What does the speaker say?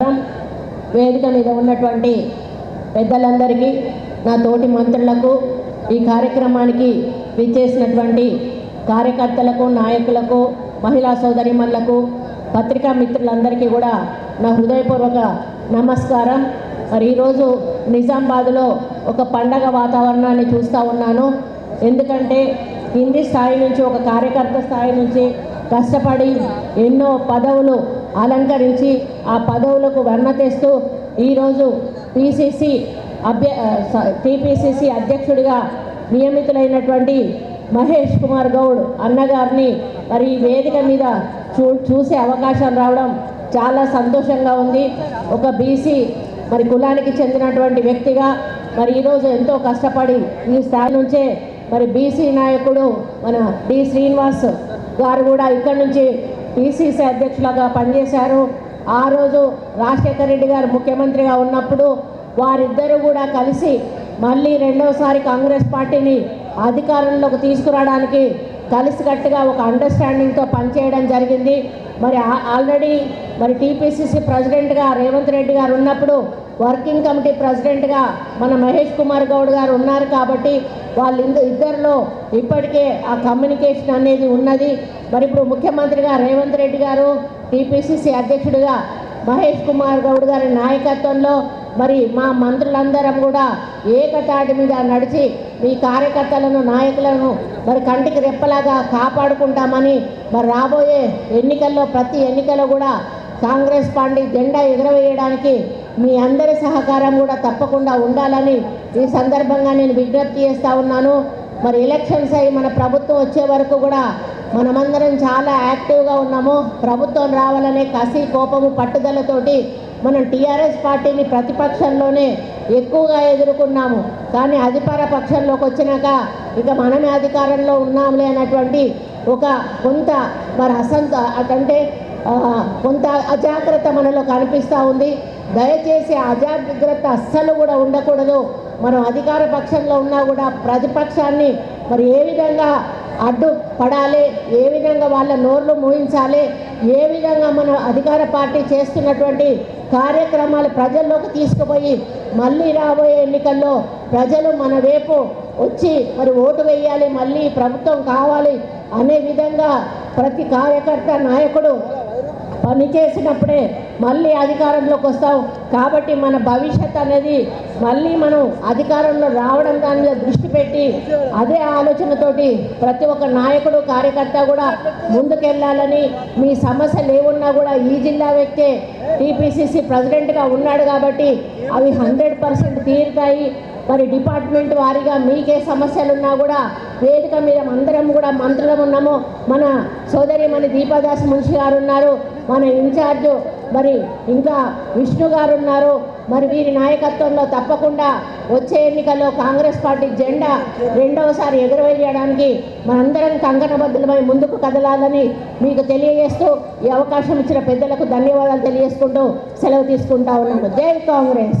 వేదిక మీద ఉన్నటువంటి పెద్దలందరికీ నా తోటి మంత్రులకు ఈ కార్యక్రమానికి విచ్చేసినటువంటి కార్యకర్తలకు నాయకులకు మహిళా సోదరిమణులకు పత్రికా మిత్రులందరికీ కూడా నా హృదయపూర్వక నమస్కారం. మరి ఈరోజు నిజామాబాద్లో ఒక పండగ వాతావరణాన్ని చూస్తూ ఉన్నాను. ఎందుకంటే కింది స్థాయి నుంచి ఒక కార్యకర్త స్థాయి నుంచి కష్టపడి ఎన్నో పదవులు అలంకరించి ఆ పదవులకు వెన్న తెస్తూ ఈరోజు పిసిసి అభ్య టిపిసిసి అధ్యక్షుడిగా నియమితులైనటువంటి మహేష్ కుమార్ గౌడ్ అన్నగారిని మరి ఈ వేదిక మీద చూ చూసే అవకాశం రావడం చాలా సంతోషంగా ఉంది. ఒక బీసీ మరి కులానికి చెందినటువంటి వ్యక్తిగా మరి ఈరోజు ఎంతో కష్టపడి ఈ స్థాయి నుంచే మరి బీసీ నాయకుడు మన డి శ్రీనివాస్ గారు కూడా ఇక్కడి నుంచి పిసిసి అధ్యక్షులుగా పనిచేశారు. ఆ రోజు రాజశేఖర రెడ్డి గారు ముఖ్యమంత్రిగా ఉన్నప్పుడు వారిద్దరూ కూడా కలిసి మళ్ళీ రెండవసారి కాంగ్రెస్ పార్టీని అధికారంలోకి తీసుకురావడానికి కలిసికట్టుగా ఒక అండర్స్టాండింగ్తో పనిచేయడం జరిగింది. మరి ఆ- ఆల్రెడీ మరి టీపీసీసీ ప్రెసిడెంట్గా రేవంత్ రెడ్డి గారు ఉన్నప్పుడు వర్కింగ్ కమిటీ ప్రెసిడెంట్గా మన మహేష్ కుమార్ గౌడ్ గారు ఉన్నారు కాబట్టి వాళ్ళు ఇద్దరిలో ఇప్పటికే ఆ కమ్యూనికేషన్ అనేది ఉన్నది. మరి ఇప్పుడు ముఖ్యమంత్రిగా రేవంత్ రెడ్డి గారు టీపీసీసీ అధ్యక్షుడిగా మహేష్ కుమార్ గౌడ్ గారి నాయకత్వంలో మరి మా మంత్రులందరం కూడా ఏకతాటి మీద నడిచి మీ కార్యకర్తలను నాయకులను మరి కంటికి రెప్పలాగా కాపాడుకుంటామని మరి రాబోయే ఎన్నికల్లో ప్రతి ఎన్నికలో కూడా కాంగ్రెస్ పార్టీ జెండా ఎగురవేయడానికి మీ అందరి సహకారం కూడా తప్పకుండా ఉండాలని ఈ సందర్భంగా నేను విజ్ఞప్తి చేస్తూ ఉన్నాను. మరి ఎలక్షన్స్ అయి మన ప్రభుత్వం వచ్చే వరకు కూడా మనమందరం చాలా యాక్టివ్గా ఉన్నాము. ప్రభుత్వం రావాలనే కసి కోపము పట్టుదలతోటి మనం టీఆర్ఎస్ పార్టీని ప్రతిపక్షంలోనే ఎక్కువగా ఎదుర్కొన్నాము. కానీ అధికార పక్షంలోకి వచ్చినాక ఇక మనమే అధికారంలో ఉన్నాంలే అన్నటువంటి ఒక కొంత మరి అసంత అంటే కొంత అజాగ్రత్త మనలో కనిపిస్తూ ఉంది. దయచేసి అజాగ్రత్త అస్సలు కూడా ఉండకూడదు. మనం అధికార పక్షంలో ఉన్నా కూడా ప్రతిపక్షాన్ని మరి ఏ విధంగా అడ్డు పడాలి ఏ విధంగా వాళ్ళ నోర్లు మూయించాలి? ఏ విధంగా మన అధికార పార్టీ చేస్తున్నటువంటి కార్యక్రమాలు ప్రజల్లోకి తీసుకుపోయి మళ్ళీ రాబోయే ఎన్నికల్లో ప్రజలు మన వైపు వచ్చి మరి ఓటు వేయాలి మళ్ళీ ప్రభుత్వం కావాలి అనే విధంగా ప్రతి కార్యకర్త నాయకుడు పని చేసినప్పుడే మళ్ళీ అధికారంలోకి వస్తాం. కాబట్టి మన భవిష్యత్ అనేది మళ్ళీ మనం అధికారంలో రావడం దాని మీద దృష్టి పెట్టి అదే ఆలోచనతోటి ప్రతి ఒక్క నాయకుడు కార్యకర్త కూడా ముందుకెళ్ళాలని మీ సమస్యలు ఏమున్నా కూడా ఈ జిల్లా వ్యక్తే టీపీసీసీ ప్రెసిడెంట్గా ఉన్నాడు కాబట్టి అవి హండ్రెడ్ పర్సెంట్ తీరుతాయి. మరి డిపార్ట్మెంట్ వారీగా మీకే సమస్యలు ఉన్నా కూడా వేదిక మీద అందరం కూడా మంత్రులం ఉన్నాము. మన సోదరి మన దీపాదాస్ మున్షి గారు ఉన్నారు. మన ఇన్ఛార్జ్ మరి ఇంకా విష్ణు గారు ఉన్నారు మరి వీరి నాయకత్వంలో తప్పకుండా వచ్చే ఎన్నికల్లో కాంగ్రెస్ పార్టీ జెండా రెండవసారి ఎగురవేయడానికి మనందరం కంకణబద్ధులమై ముందుకు కదలాలని మీకు తెలియజేస్తూ ఈ అవకాశం ఇచ్చిన పెద్దలకు ధన్యవాదాలు తెలియజేసుకుంటూ సెలవు తీసుకుంటా ఉన్నాను జై కాంగ్రెస్.